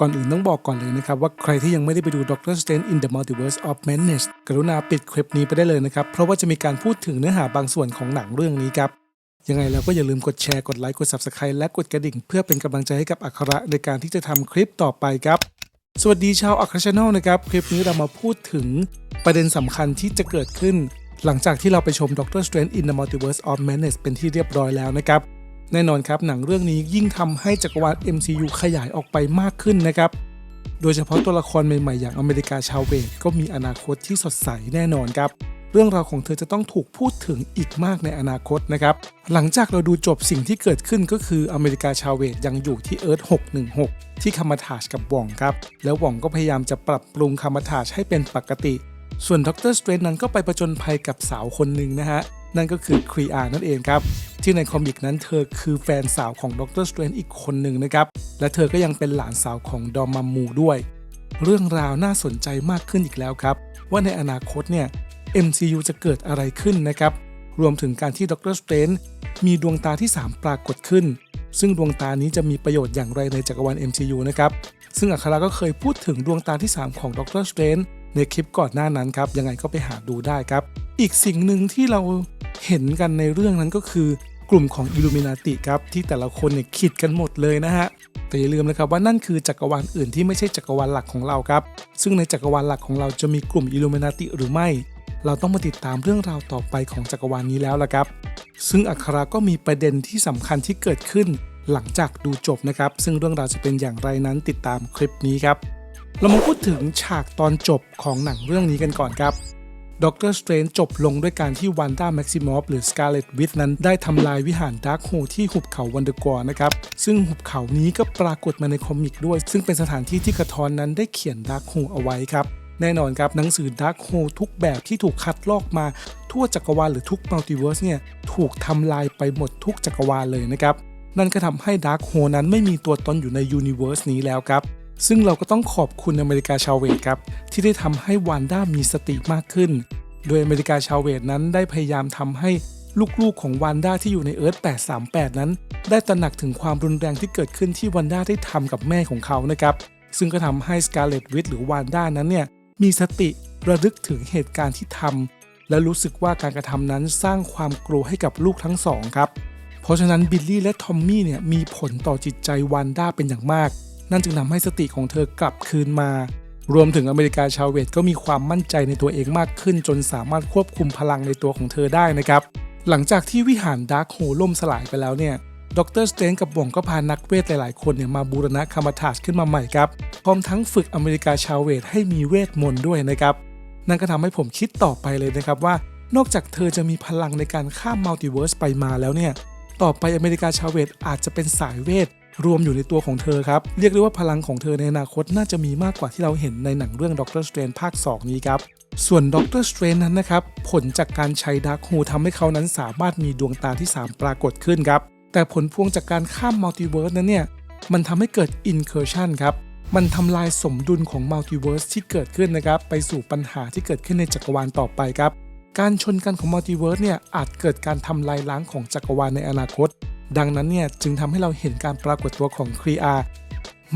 ก่อนอื่นต้องบอกก่อนเลยนะครับ ว่าใครที่ยังไม่ได้ไปดู Doctor Strange in the Multiverse of Madness กรุณาปิดคลิปนี้ไปได้เลยนะครับ เพราะว่าจะมีการพูดถึงเนื้อหาบางส่วนของหนังเรื่องนี้ครับ ยังไงแล้วก็อย่าลืมกดแชร์ กดไลค์ กด Subscribe และกดกระดิ่ง เพื่อเป็นกำลังใจให้กับอัคระในการที่จะทำคลิปต่อไปครับ สวัสดีชาวอัครช n นลนะครับ คลิปนี้เรามาพูดถึงประเด็นสำคัญที่จะเกิดขึ้น หลังจากที่เราไปชม Doctor Strange in the Multiverse of Madness เป็นที่เรียบร้อยแล้วนะครับ แน่นอนครับหนังเรื่องนี้ยิ่งทำให้จักรวาล MCU ขยายออกไปมากขึ้นนะครับ โดยเฉพาะตัวละครใหม่ๆ อย่างอเมริกาชาวเวทก็มีอนาคตที่สดใสแน่นอนครับ เรื่องราวของเธอจะต้องถูกพูดถึงอีกมากในอนาคตนะครับ หลังจากเราดูจบสิ่งที่เกิดขึ้นก็คืออเมริกาชาวเวทยังอยู่ที่เอิร์ธ616 ที่คามาทาชกับหว่องครับ แล้วหว่องก็พยายามจะปรับปรุงคามาทาชให้เป็นปกติ ส่วนดรสเตรนนั้นก็ไปประจนภัยกับสาวคนหนึ่งนะฮะ นั่นก็คือครีอานั่นเองครับที่ในคอมิกนั้นเธอคือแฟนสาวของด็อกเตอร์สเตรนอีกคนหนึ่งนะครับและเธอก็ยังเป็นหลานสาวของดอมมามูด้วย เรื่องราวน่าสนใจมากขึ้นอีกแล้วครับว่าในอนาคตเนี่ย MCU จะเกิดอะไรขึ้นนะครับรวมถึงการที่ด็อกเตอร์สเตรนมีดวงตาที่ 3 ปรากฏขึ้น ซึ่งดวงตานี้จะมีประโยชน์อย่างไรในจักรวาล MCU นะครับซึ่งอัคราก็เคยพูดถึงดวงตาที่ 3 ของด็อกเตอร์สเตรน ในคลิปก่อนหน้านั้นครับยังไงก็ไปหาดูได้ครับ อีกสิ่งหนึ่งที่เราเห็นกันในเรื่องนั้นก็คือกลุ่มของอิลูมินาติครับที่แต่ละคนเนี่ยคิดกันหมดเลยนะฮะแต่อย่าลืมนะครับว่านั่นคือจักรวาลอื่นที่ไม่ใช่จักรวาลหลักของเราครับ ซึ่งในจักรวาลหลักของเราจะมีกลุ่มอิลูมินาติหรือไม่ เราต้องมาติดตามเรื่องราวต่อไปของจักรวาลนี้แล้วละครับ ซึ่งอัคราก็มีประเด็นที่สำคัญที่เกิดขึ้น หลังจากดูจบนะครับ ซึ่งเรื่องราวจะเป็นอย่างไรนั้นติดตามคลิปนี้ครับ เรามาพูดถึงฉากตอนจบของหนังเรื่องนี้กันก่อนครับด็อกเตอร์สเตรนจบลงด้วยการที่วันด้าแม็กซิมอฟหรือสกาเลตวิทนั้นได้ทำลายวิหารดาร์คโฮที่หุบเขาวันเดอร์กอร์นะครับ ซึ่งหุบเขานี้ก็ปรากฏมาในคอมิกด้วย ซึ่งเป็นสถานที่ที่กระทอนนั้นได้เขียนดาร์คโฮเอาไว้ครับ แน่นอนครับ หนังสือดาร์คโฮทุกแบบที่ถูกคัดลอกมาทั่วจักรวาลหรือทุกมัลติเวิร์สเนี่ยถูกทำลายไปหมดทุกจักรวาลเลยนะครับนั่นก็ทำให้ดาร์คโฮนั้นไม่มีตัวตนอยู่ในยูนิเวอร์สนี้แล้วครับ ซึ่งเราก็ต้องขอบคุณอเมริกาชาวเวทครับ ที่ได้ทำให้วานด้ามีสติมากขึ้น โดยอเมริกาชาวเวทนั้นได้พยายามทำให้ลูกๆของวันด้าที่อยู่ในเอิร์ธ838 นั้น ได้ตระหนักถึงความรุนแรงที่เกิดขึ้นที่วันด้าได้ทำกับแม่ของเขานะครับ ซึ่งก็ทำให้สกาเลตวิทหรือวานด้านั้นเนี่ยมีสติระลึกถึงเหตุการณ์ที่ทำและรู้สึกว่าการกระทำนั้นสร้างความกลัวให้กับลูกทั้งสองครับ เพราะฉะนั้นบิลลี่และทอมมี่เนี่ยมีผลต่อจิตใจวันด้าเป็นอย่างมาก นั่นจึงทำให้สติของเธอกลับคืนมา รวมถึงอเมริกาชาวเวทก็มีความมั่นใจในตัวเองมากขึ้น จนสามารถควบคุมพลังในตัวของเธอได้นะครับ หลังจากที่วิหารดาร์คโฮล่มสลายไปแล้วเนี่ยดรสเตนกับบ่งก็พานักเวทหลาย ๆ คนเนี่ยมาบูรณะคามาทาชขึ้นมาใหม่ครับพร้อมทั้งฝึกอเมริกาชาวเวทให้มีเวทมนต์ด้วยนะครับ นั่นก็ทำให้ผมคิดต่อไปเลยนะครับว่านอกจากเธอจะมีพลังในการข้ามมัลติเวิร์สไปมาแล้วเนี่ย ต่อไปอเมริกาชาวเวทอาจจะเป็นสายเวท รวมอยู่ในตัวของเธอครับ เรียกได้ว่าพลังของเธอในอนาคตน่าจะมีมากกว่าที่เราเห็นในหนังเรื่องด็อกเตอร์สเตรนภาค 2 นี้ครับส่วนด็อกเตอร์สเตรนนั้นนะครับ ผลจากการใช้ดาร์คฮูทำให้เขานั้นสามารถมีดวงตาที่ 3 ปรากฏขึ้นครับ แต่ผลพวงจากการข้ามมัลติเวิร์สนั้นเนี่ย มันทำให้เกิดอินเคอร์ชันครับ มันทำลายสมดุลของมัลติเวิร์สที่เกิดขึ้นนะครับ ไปสู่ปัญหาที่เกิดขึ้นในจักรวาลต่อไปครับ การชนกันของมัลติเวิร์สเนี่ยอาจเกิดการทำลายล้างของจักรวาลในอนาคต ดังนั้นเนี่ยจึงทำให้เราเห็นการปรากฏตัวของครีอา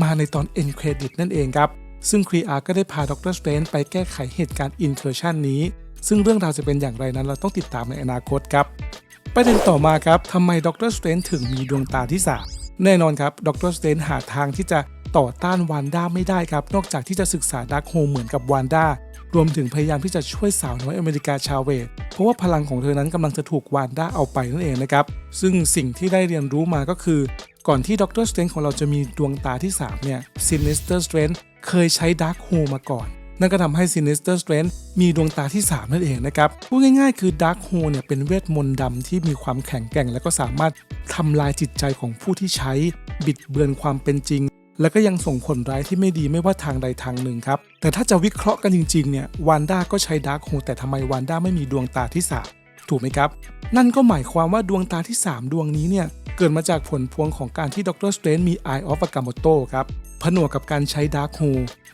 มาในตอนเอ็นเครดิตนั่นเองครับ ซึ่งครีอาก็ได้พาดรสเตนไปแก้ไขเหตุการณ์อินเคอร์ชันนี้ ซึ่งเรื่องราวจะเป็นอย่างไรนั้นเราต้องติดตามในอนาคตครับ ประเด็นต่อมาครับทำไมดรสเตนถึงมีดวงตาที่ 3 แน่นอนครับดรสเตนหาทางที่จะต่อต้านวานด้าไม่ได้ครับ นอกจากที่จะศึกษาดาร์คโฮเหมือนกับวานด้า รวมถึงพยายามที่จะช่วยสาวน้อยอเมริกาชาเวทเพราะว่าพลังของเธอนั้นกำลังจะถูกวานด้าเอาไปนั่นเองนะครับ ซึ่งสิ่งที่ได้เรียนรู้มาก็คือ ก่อนที่ดรสเตนของเราจะมีดวงตาที่ 3 เนี่ยซินิสเตอร์สเตนเคยใช้ดาร์คโฮมาก่อน นั่นก็ทำให้ Sinister Strength มีดวงตาที่ 3 นั่นเองนะครับ พูดง่ายๆคือ Dark Hole เนี่ยเป็นเวทมนต์ดำที่มีความแข็งแกร่ง และก็สามารถทำลายจิตใจของผู้ที่ใช้บิดเบือนความเป็นจริง แล้วก็ยังส่งผลร้ายที่ไม่ดีไม่ว่าทางใดทางหนึ่งครับ แต่ถ้าจะวิเคราะห์กันจริงๆเนี่ยวานด้าก็ใช้ดาร์คโฮแต่ทำไมวานด้าไม่มีดวงตาที่ 3 ถูกไหมครับ นั่นก็หมายความว่าดวงตาที่ 3 ดวงนี้เนี่ยเกิดมาจากผลพวงของการที่ดรสเตรนมี Eye of Agamotto ครับผนวกกับการใช้ดาร์คโฮ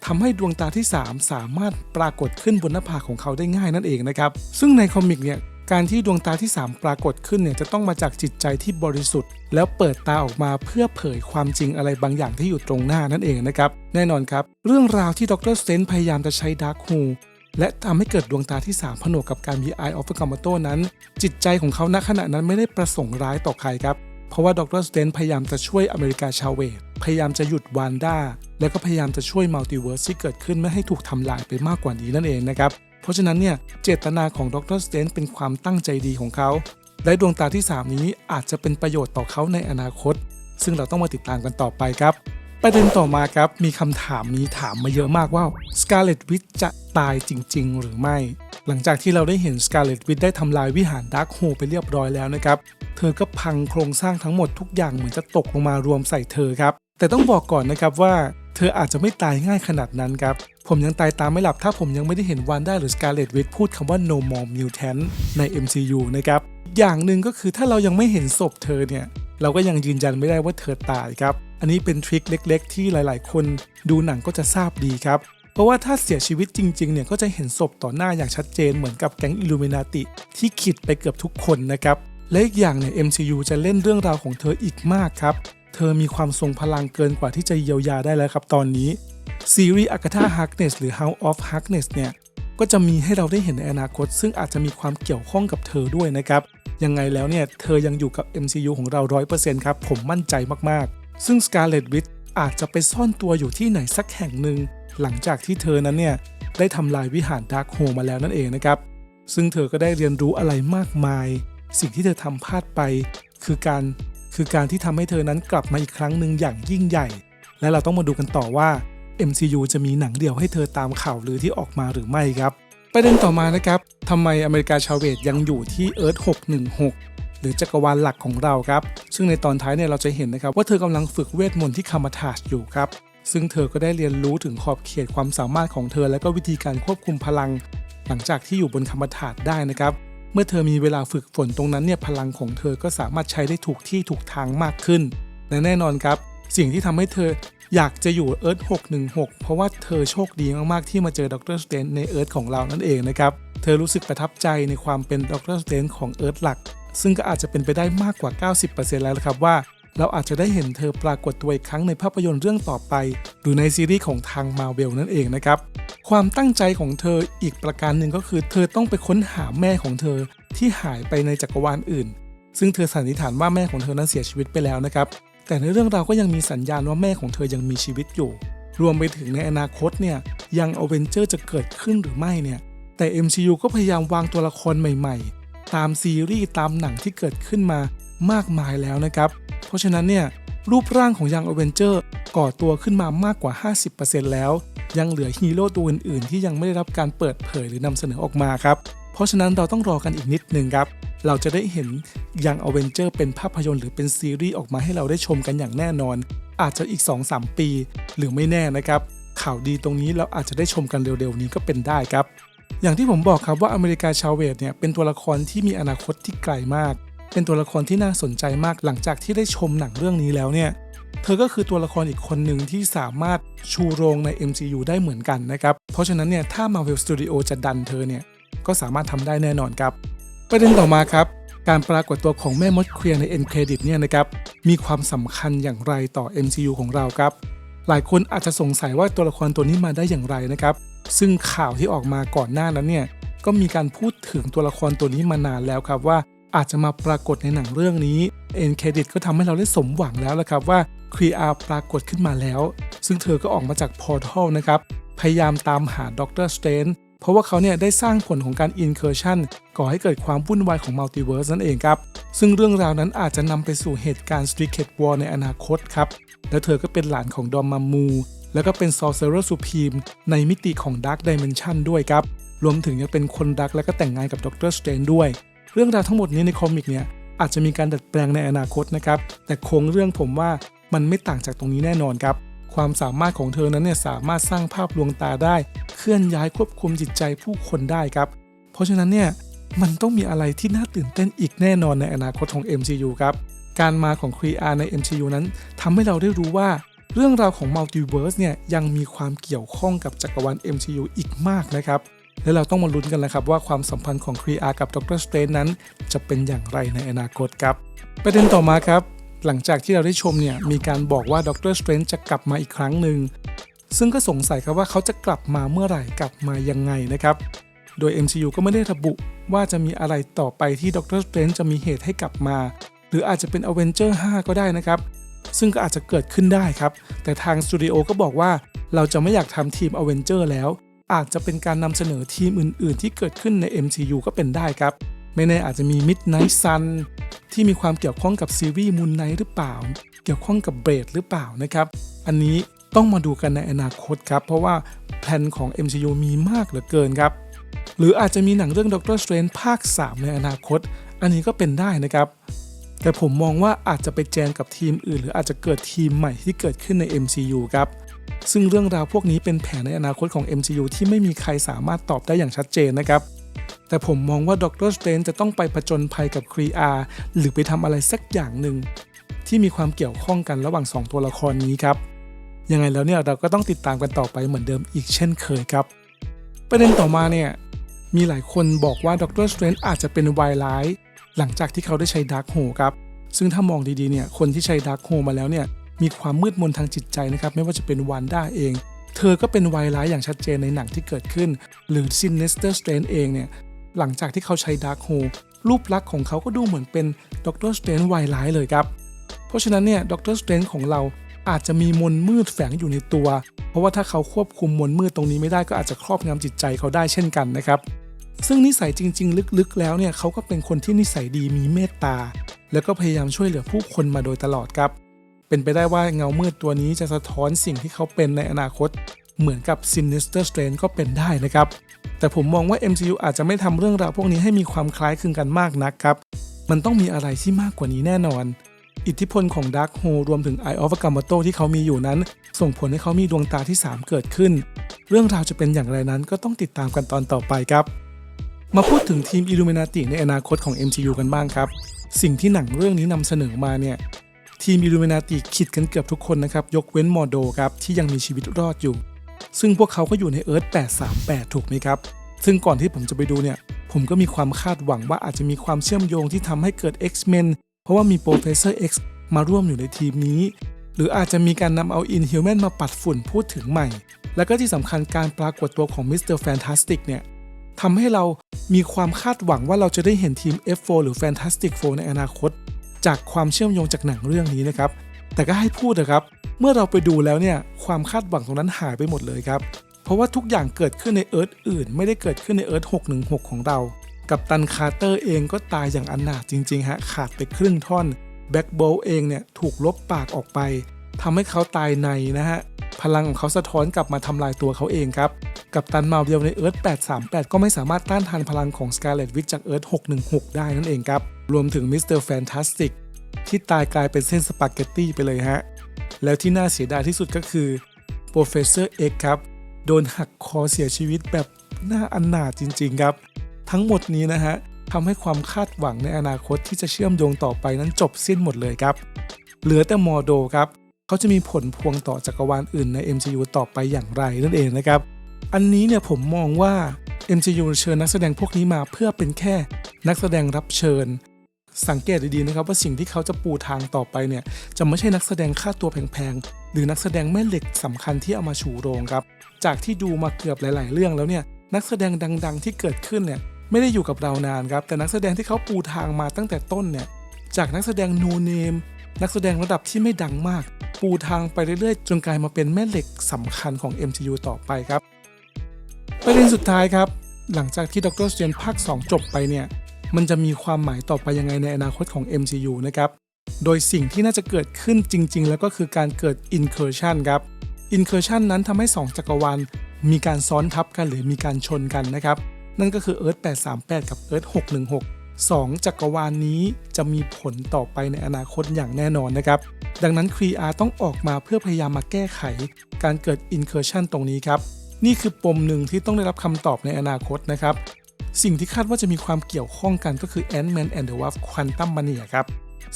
ทำให้ดวงตาที่ 3 สามารถปรากฏขึ้นบนหน้าผากของเขาได้ง่ายนั่นเองนะครับซึ่งในคอมิกเนี่ย การที่ดวงตาที่ 3 ปรากฏขึ้นเนี่ยจะต้องมาจากจิตใจที่บริสุทธิ์ แล้วเปิดตาออกมาเพื่อเผยความจริงอะไรบางอย่างที่อยู่ตรงหน้านั่นเองนะครับ แน่นอนครับ เรื่องราวที่ดรเตนพยายามจะใช้ดาร์คฮูและทำให้เกิดดวงตาที่ 3 ผนวกกับการมี Eye of Agamotto นั้น จิตใจของเขาณขณะนั้นไม่ได้ประสงค์ร้ายต่อใครครับ เพราะว่าดรสเตนพยายามจะช่วยอเมริกาชาวเวทพยายามจะหยุดวานด้าและก็พยายามจะช่วยมัลติเวิร์สที่เกิดขึ้นไม่ให้ถูกทำลายไปมากกว่านี้นั่นเองนะครับ ราะฉะนั้นเนี่ยเจตนาของดรสเตนเป็นความตั้งใจดีของเขา และดวงตาที่ 3 นี้อาจจะเป็นประโยชน์ต่อเขาในอนาคต ซึ่งเราต้องมาติดตามกันต่อไปครับ ประเด็นต่อมาครับมีคำถามนี้ถามมาเยอะมากว่า Scarlet Witch จะตายจริง ๆ หรือไม่ หลังจากที่เราได้เห็น Scarlet Witch ได้ทำลายวิหาร Dark Hole ไปเรียบร้อยแล้วนะครับเธอก็พังโครงสร้างทั้งหมดทุกอย่างเหมือนจะตกลงมารวมใส่เธอครับแต่ต้องบอกก่อนนะครับว่า เธออาจจะไม่ตายง่ายขนาดนั้นครับ ผมยังตายตามไม่หลับถ้าผมยังไม่ได้เห็นวานด้าหรือ Scarlet Witch พูดคำว่า no more mutant ใน MCU นะครับ อย่างหนึ่งก็คือถ้าเรายังไม่เห็นศพเธอเนี่ย เราก็ยังยืนยันไม่ได้ว่าเธอตายครับ อันนี้เป็นทริคเล็ก ๆ ที่หลาย ๆ คนดูหนังก็จะทราบดีครับ เพราะว่าถ้าเสียชีวิตจริง ๆ เนี่ยก็จะเห็นศพต่อหน้าอย่างชัดเจนเหมือนกับแก๊งอิลูเมนาติที่ขิดไปเกือบทุกคนนะครับและอีกอย่างเนี่ย MCU จะเล่นเรื่องราวของเธออีกมากครับ เธอมีความทรงพลังเกินกว่าที่จะเยียวยาได้แล้วครับตอนนี้ซีรีส์ Agatha Harkness หรือ House of Harkness เนี่ยก็จะมีให้เราได้เห็นในอนาคต ซึ่งอาจจะมีความเกี่ยวข้องกับเธอด้วยนะครับ ยังไงแล้วเนี่ย เธอยังอยู่กับ MCU ของเรา 100%ครับ ผมมั่นใจมากๆ ซึ่ง Scarlet Witch อาจจะไปซ่อนตัวอยู่ที่ไหนสักแห่งหนึ่ง หลังจากที่เธอนั้นเนี่ย ได้ทำลายวิหารดาร์คโฮมาแล้วนั่นเองนะครับ ซึ่งเธอก็ได้เรียนรู้อะไรมากมาย สิ่งที่เธอทำพลาดไป คือการ คือการที่ทำให้เธอนั้นกลับมาอีกครั้งหนึ่งอย่างยิ่งใหญ่ และเราต้องมาดูกันต่อว่า MCU จะมีหนังเดี่ยวให้เธอตามข่าวหรือที่ออกมาหรือไม่ครับ ประเด็นต่อมานะครับทำไมอเมริกาชาวเวทยังอยู่ที่เอิร์ธ616 หรือจักรวาลหลักของเราครับ ซึ่งในตอนท้ายเนี่ยเราจะเห็นนะครับว่าเธอกำลังฝึกเวทมนต์ที่คามาทาชอยู่ครับซึ่งเธอก็ได้เรียนรู้ถึงขอบเขตความสามารถของเธอ และก็วิธีการควบคุมพลัง หลังจากที่อยู่บนคามาทาชได้นะครับ เมื่อเธอมีเวลาฝึกฝนตรงนั้นเนี่ยพลังของเธอก็สามารถใช้ได้ถูกที่ถูกทางมากขึ้นและแน่นอนครับ สิ่งที่ทำให้เธออยากจะอยู่เอิร์ธ616 เพราะว่าเธอโชคดีมาก ๆ ที่มาเจอดรสเตนในเอิร์ธของเรานั่นเองนะครับ เธอรู้สึกประทับใจในความเป็นดรสเตนของเอิร์ธหลัก ซึ่งก็อาจจะเป็นไปได้มากกว่า 90%แล้วครับว่า เราอาจจะได้เห็นเธอปรากฏตัวอีกครั้งในภาพยนตร์เรื่องต่อไป หรือในซีรีส์ของทางมาเวลนั่นเองนะครับ ความตั้งใจของเธออีกประการหนึ่งก็คือ เธอต้องไปค้นหาแม่ของเธอที่หายไปในจักรวาลอื่น ซึ่งเธอสันนิษฐานว่าแม่ของเธอนั้นเสียชีวิตไปแล้วนะครับ แต่ในเรื่องราวก็ยังมีสัญญาณว่าแม่ของเธอยังมีชีวิตอยู่ รวมไปถึงในอนาคตเนี่ยยังอเวนเจอร์จะเกิดขึ้นหรือไม่เนี่ยแต่ MCU ก็พยายามวางตัวละครใหม่ ๆ ตามซีรีส์ตามหนังที่เกิดขึ้นมามากมายแล้วนะครับ เพราะฉะนั้นเนี่ย รูปร่างของยังอเวนเจอร์ก่อตัวขึ้นมามากกว่า 50%แล้ว ยังเหลือฮีโร่ตัวอื่นๆ ที่ยังไม่ได้รับการเปิดเผยหรือนำเสนอออกมาครับ เพราะฉะนั้นเราต้องรอกันอีกนิดนึงครับ เราจะได้เห็นยังอเวนเจอร์เป็นภาพยนตร์หรือเป็นซีรีส์ออกมาให้เราได้ชมกันอย่างแน่นอน อาจจะอีก 2-3 ปี หรือไม่แน่นะครับ ข่าวดีตรงนี้เราอาจจะได้ชมกันเร็วๆนี้ก็เป็นได้ครับอย่างที่ผมบอกครับว่าอเมริกาชาเวทเนี่ยเป็นตัวละครที่มีอนาคตที่ไกลมาก เป็นตัวละครที่น่าสนใจมากหลังจากที่ได้ชมหนังเรื่องนี้แล้วเนี่ยเธอก็คือตัวละครอีกคนหนึ่งที่สามารถชูโรงใน MCU ได้เหมือนกันนะครับ เพราะฉะนั้นเนี่ยถ้า Marvel Studio จะดันเธอเนี่ยก็สามารถทำได้แน่นอนครับ ประเด็นต่อมาครับ การปรากฏตัวของแม่มดเคลียร์ใน End Credit เนี่ยนะครับมีความสำคัญอย่างไรต่อ MCU ของเราครับ หลายคนอาจจะสงสัยว่าตัวละครตัวนี้มาได้อย่างไรนะครับ ซึ่งข่าวที่ออกมาก่อนหน้านั้นเนี่ยก็มีการพูดถึงตัวละครตัวนี้มานานแล้วครับว่า อาจจะมาปรากฏในหนังเรื่องนี้ End Credit ก็ทำให้เราได้สมหวังแล้วละครับว่าครีอาปรากฏขึ้นมาแล้ว ซึ่งเธอก็ออกมาจากพอร์ทัลนะครับพยายามตามหาด็อกเตอร์สเตนเพราะว่าเขาเนี่ยได้สร้างผลของการอินเคอร์ชันก่อให้เกิดความวุ่นวายของมัลติเวิร์สนั่นเองครับ ซึ่งเรื่องราวนั้นอาจจะนำไปสู่เหตุการณ์สตรีเกตวอร์ในอนาคตครับ และเธอก็เป็นหลานของดอมมามู แล้วก็เป็นซอ r เซอร์สุพีมในมิติของดาร์ d ดิเมนชันด้วยครับ รวมถึงยังเป็นคนรักและก็แต่งงานกับด็อกเตอร์สเตนด้วย รื่องราวทั้งหมดนี้ในคอมิกเนี่ยอาจจะมีการดัดแปลงในอนาคตนะครับ แต่โครงเรื่องผมว่ามันไม่ต่างจากตรงนี้แน่นอนครับ ความสามารถของเธอนั้นเนี่ยสามารถสร้างภาพลวงตาได้ เคลื่อนย้ายควบคุมจิตใจผู้คนได้ครับ เพราะฉะนั้นเนี่ยมันต้องมีอะไรที่น่าตื่นเต้นอีกแน่นอนในอนาคตของ MCU ครับ การมาของครีอาใน MCU นั้นทำให้เราได้รู้ว่าเรื่องราวของมัลติเวิร์สเนี่ยยังมีความเกี่ยวข้องกับจักรวาล MCU อีกมากนะครับ และเราต้องมาลุ้นกันนะครับว่าความสัมพันธ์ของครีอากับด็อกเตอร์สเตรนนั้น จะเป็นอย่างไรในอนาคตครับ ประเด็นต่อมาครับ หลังจากที่เราได้ชมเนี่ยมีการบอกว่าด็อกเตอร์สเตรนจะกลับมาอีกครั้งหนึ่งซึ่งก็สงสัยครับว่าเขาจะกลับมาเมื่อไหร่กลับมายังไงนะครับ โดย MCU ก็ไม่ได้ระบุว่าจะมีอะไรต่อไปที่ด็อกเตอร์สเตรนจะมีเหตุให้กลับมา หรืออาจจะเป็น Avenger 5 ก็ได้นะครับซึ่งก็อาจจะเกิดขึ้นได้ครับ แต่ทางสตูดิโอก็บอกว่าเราจะไม่อยากทำทีม Avenger แล้ว อาจจะเป็นการนำเสนอทีมอื่น ๆ ที่เกิดขึ้นใน MCU ก็เป็นได้ครับ ไม่แน่อาจจะมี Midnight Sun ที่มีความเกี่ยวข้องกับซีรีส์ Moon Knight หรือเปล่า เกี่ยวข้องกับเบรดหรือเปล่านะครับ อันนี้ต้องมาดูกันในอนาคตครับ เพราะว่าแผนของ MCU มีมากเหลือเกินครับ หรืออาจจะมีหนังเรื่อง Doctor Strange ภาค 3 ในอนาคต อันนี้ก็เป็นได้นะครับแต่ผมมองว่าอาจจะไปแจงกับทีมอื่น หรืออาจจะเกิดทีมใหม่ที่เกิดขึ้นใน MCU ครับ ซึ่งเรื่องราวพวกนี้เป็นแผนในอนาคตของ MCU ที่ไม่มีใครสามารถตอบได้อย่างชัดเจนนะครับ แต่ผมมองว่าด็อกเตอร์สเตนจะต้องไปผจญภัยกับครีอาหรือไปทำอะไรสักอย่างหนึ่ง ที่มีความเกี่ยวข้องกันระหว่าง 2 ตัวละครนี้ครับ ยังไงแล้วเนี่ยเราก็ต้องติดตามกันต่อไปเหมือนเดิมอีกเช่นเคยครับ ประเด็นต่อมาเนี่ยมีหลายคนบอกว่าด็อกเตอร์สเตนอาจจะเป็นวายร้ายหลังจากที่เขาได้ใช้ดาร์กโฮครับซึ่งถ้ามองดีๆเนี่ยคนที่ใช้ดาร์กโฮมาแล้วเนี่ย มีความมืดมนทางจิตใจนะครับไม่ว่าจะเป็นวันด้าเอง เธอก็เป็นวายร้ายอย่างชัดเจนในหนังที่เกิดขึ้น หรือซินเนสเตอร์สเตนเองเนี่ยหลังจากที่เขาใช้ดาร์กโฮรูปลักษณ์ของเขาก็ดูเหมือนเป็นด็อกเตอร์สเตนวายร้ายเลยครับ เพราะฉะนั้นเนี่ยด็อกเตอร์สเตนของเราอาจจะมีมนมืดแฝงอยู่ในตัว เพราะว่าถ้าเขาควบคุมมนมืดตรงนี้ไม่ได้ก็อาจจะครอบงำจิตใจเขาได้เช่นกันนะครับซึ่งนิสัยจริง ๆ ลึกๆ แล้วเนี่ยเขาก็เป็นคนที่นิสัยดีมีเมตตา แล้วก็พยายามช่วยเหลือผู้คนมาโดยตลอดครับ เป็นไปได้ว่าเงามืดตัวนี้จะสะท้อนสิ่งที่เขาเป็นในอนาคต เหมือนกับ Sinister Strange ก็เป็นได้นะครับ แต่ผมมองว่า MCU อาจจะไม่ทำเรื่องราวพวกนี้ให้มีความคล้ายคลึงกันมากนักครับ มันต้องมีอะไรที่มากกว่านี้แน่นอน อิทธิพลของ Dark Hole รวมถึง Eye of Agamotto ที่เขามีอยู่นั้น ส่งผลให้เขามีดวงตาที่ 3 เกิดขึ้น เรื่องราวจะเป็นอย่างไรนั้นก็ต้องติดตามกันตอนต่อไปครับ มาพูดถึงทีม Illuminati ในอนาคตของ MCU กันบ้างครับ สิ่งที่หนังเรื่องนี้นำเสนอมาเนี่ย ทีม Illuminati คิดกันเกือบทุกคนนะครับ ยกเว้นมอร์โดครับ ที่ยังมีชีวิตรอดอยู่ ซึ่งพวกเขาก็อยู่ในเอิร์ธ838 ถูกไหมครับ ซึ่งก่อนที่ผมจะไปดูเนี่ย ผมก็มีความคาดหวังว่าอาจจะมีความเชื่อมโยงที่ทำให้เกิด X-Men เพราะว่ามี Professor X มาร่วมอยู่ในทีมนี้ หรืออาจจะมีการนำเอา Inhuman มนมาปัดฝุ่นพูดถึงใหม่ แล้วก็ที่สำคัญการปรากฏตัวของ Mr. Fantastic เนี่ยทำให้เรามีความคาดหวังว่าเราจะได้เห็นทีม F4 หรือ Fantastic Four ในอนาคต จากความเชื่อมโยงจากหนังเรื่องนี้นะครับ แต่ก็ให้พูดนะครับ เมื่อเราไปดูแล้วเนี่ยความคาดหวังตรงนั้นหายไปหมดเลยครับ เพราะว่าทุกอย่างเกิดขึ้นในเอิร์ธอื่น ไม่ได้เกิดขึ้นในเอิร์ธ616 ของเรา กับตันคาร์เตอร์เองก็ตายอย่างอนาถจริงๆฮะขาดไปครึ่งท่อนแบ็กโบเองเนี่ยถูกลบปากออกไปทำให้เขาตายในนะฮะพลังของเขาสะท้อนกลับมาทำลายตัวเขาเองครับ กับตันมาเดียวในเอิร์ธ838 ก็ไม่สามารถต้านทานพลังของ Scarlet Witch จากเอิร์ธ616 ได้นั่นเองครับ รวมถึงมิสเตอร์แฟนตาสติกที่ตายกลายเป็นเส้นสปาเกตตี้ไปเลยฮะ แล้วที่น่าเสียดายที่สุดก็คือ Professor X ครับ โดนหักคอเสียชีวิตแบบน่าอันนาถจริงๆครับ ทั้งหมดนี้นะฮะทำให้ความคาดหวังในอนาคตที่จะเชื่อมโยงต่อไปนั้นจบสิ้นหมดเลยครับ เหลือแต่มอโดครับเขาจะมีผลพวงต่อจักรวาลอื่นใน MCU ต่อไปอย่างไรนั่นเองนะครับ อันนี้เนี่ยผมมองว่า MCU เชิญนักแสดงพวกนี้มาเพื่อเป็นแค่นักแสดงรับเชิญ สังเกตดีๆนะครับว่าสิ่งที่เขาจะปูทางต่อไปเนี่ยจะไม่ใช่นักแสดงค่าตัวแพงๆ หรือนักแสดงแม่เหล็กสำคัญที่เอามาฉูโรงครับ จากที่ดูมาเกือบหลายๆ เรื่องแล้วเนี่ยนักแสดงดังๆ ที่เกิดขึ้นเนี่ยไม่ได้อยู่กับเรานานครับ แต่นักแสดงที่เขาปูทางมาตั้งแต่ต้นเนี่ยจากนักแสดงโนเนมนักแสดงระดับที่ไม่ดังมาก ปูทางไปเรื่อยๆ จนกลายมาเป็นแม่เหล็กสำคัญของ MCU ต่อไปครับ ประเด็นสุดท้ายครับ หลังจากที่ด็อกเตอร์สเตนภาค 2 จบไปเนี่ย มันจะมีความหมายต่อไปยังไงในอนาคตของ MCU นะครับ โดยสิ่งที่น่าจะเกิดขึ้นจริง ๆ แล้วก็คือการเกิด Incursion ครับ Incursion นั้นทำให้ 2 จักรวาลมีการซ้อนทับกันหรือมีการชนกันนะครับ นั่นก็คือ Earth 838 กับ Earth 616 2 จักรวาลนี้จะมีผลต่อไปในอนาคตอย่างแน่นอนนะครับ ดังนั้นครีอาต้องออกมาเพื่อพยายามมาแก้ไข การเกิด Incursion ตรงนี้ครับ นี่คือปมหนึ่งที่ต้องได้รับคำตอบในอนาคตนะครับ สิ่งที่คาดว่าจะมีความเกี่ยวข้องกันก็คือ Ant-Man and the Wasp Quantum Mania ครับ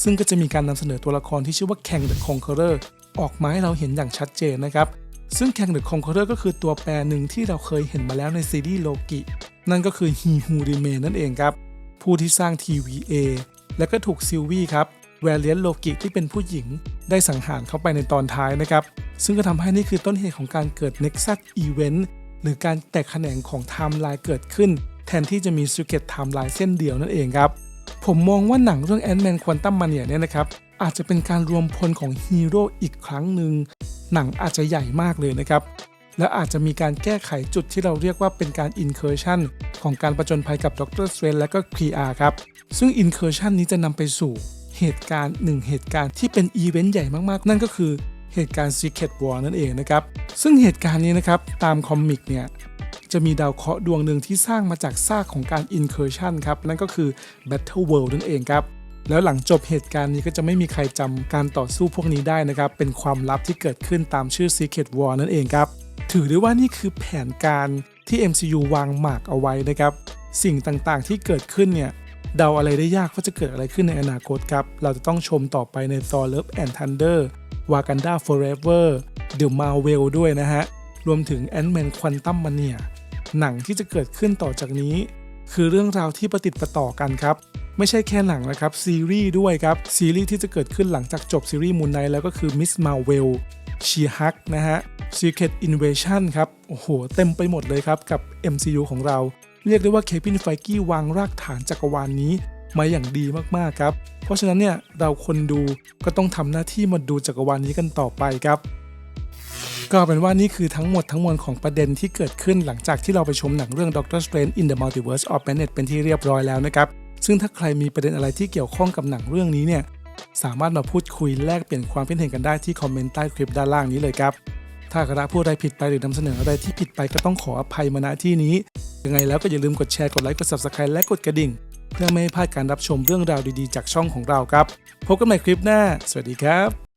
ซึ่งก็จะมีการนำเสนอตัวละครที่ชื่อว่า Kang the Conqueror ออกมาให้เราเห็นอย่างชัดเจนนะครับ ซึ่งแค n ง the Conqueror ก็คือตัวแปรหนึ่งที่เราเคยเห็นมาแล้วในซีรีส์โลกินั่นก็คือ He Who Remain นั่นเองครับ ผู้ที่สร้าง TVA และก็ถูกซิลวี่ครับ แวเลียนโลกิที่เป็นผู้หญิงได้สังหารเข้าไปในตอนท้ายนะครับ ซึ่งก็ทำให้นี่คือต้นเหตุของการเกิด Nexus Event หรือการแตกแขนงของไทม์ไลน์เกิดขึ้น แทนที่จะมี Secret Timeline เส้นเดียวนั่นเองครับ ผมมองว่าหนังเรื่อง Ant-Man Quantum Mania เนี่ยนะครับ อาจจะเป็นการรวมพลของฮีโร่อีกครั้งหนึ่งหนังอาจจะใหญ่มากเลยนะครับ และอาจจะมีการแก้ไขจุดที่เราเรียกว่าเป็นการ incursion ของการประจนภัยกับด็อกเตอร์สเตรนและก็ PR ครับซึ่ง incursion นี้จะนำไปสู่ เหตุการณ์หนึ่งเหตุการณ์ที่เป็นอีเวนต์ใหญ่มากๆ นั่นก็คือเหตุการณ์ Secret War นั่นเองนะครับ ซึ่งเหตุการณ์นี้นะครับ ตามคอมิกเนี่ย จะมีดาวเคราะห์ดวงหนึ่งที่สร้างมาจากซากของการ incursion ครับ นั่นก็คือ Battle World นั่นเองครับ แล้วหลังจบเหตุการณ์นี้ก็จะไม่มีใครจำการต่อสู้พวกนี้ได้นะครับ เป็นความลับที่เกิดขึ้นตามชื่อ Secret War นั่นเองครับ ถือได้ว่านี่คือแผนการที่ MCU วางหมากเอาไว้นะครับ สิ่งต่างๆที่เกิดขึ้นเนี่ย เดาอะไรได้ยากว่าจะเกิดอะไรขึ้นในอนาคตครับ เราจะต้องชมต่อไปใน Thor Love and Thunder Wakanda Forever The Marvel ด้วยนะฮะ รวมถึง Ant-Man Quantum Mania หนังที่จะเกิดขึ้นต่อจากนี้ คือเรื่องราวที่ประติดประต่อกันครับ ไม่ใช่แค่หนังนะครับ ซีรีส์ด้วยครับ ซีรีส์ที่จะเกิดขึ้นหลังจากจบซีรีส์มูนไนแล้วก็คือ Miss Marvel ชีฮักนะฮะ Secret Invasion ครับ โอ้โห เต็มไปหมดเลยครับกับ MCU ของเรา เรียกได้ว่าเคปินไฟกี้วางรากฐานจักรวาลนนี้มาอย่างดีมากๆครับ เพราะฉะนั้นเนี่ยเราคนดูก็ต้องทำหน้าที่มาดูจักรวาลนนี้กันต่อไปครับ ก็เป็นว่านี่คือทั้งหมดทั้งมวลของประเด็นที่เกิดขึ้นหลังจากที่เราไปชมหนังเรื่อง Doctor Strange in the Multiverse of Madness เป็นที่เรียบร้อยแล้วนะครับ ซึ่งถ้าใครมีประเด็นอะไรที่เกี่ยวข้องกับหนังเรื่องนี้เนี่ยสามารถมาพูดคุยแลกเปลี่ยนความคิดเห็นกันได้ที่คอมเมนต์ใต้คลิปด้านล่างนี้เลยครับ ถ้ากระพูดอะไรผิดไปหรือนำเสนออะไรที่ผิดไปก็ต้องขออภัยมาณที่นี้ ยังไงแล้วก็อย่าลืมกดแชร์ กดไลค์ กด Subscribe และกดกระดิ่ง เพื่อไม่ให้พลาดการรับชมเรื่องราวดีๆ จากช่องของเราครับ พบกันใหม่คลิปหน้า สวัสดีครับ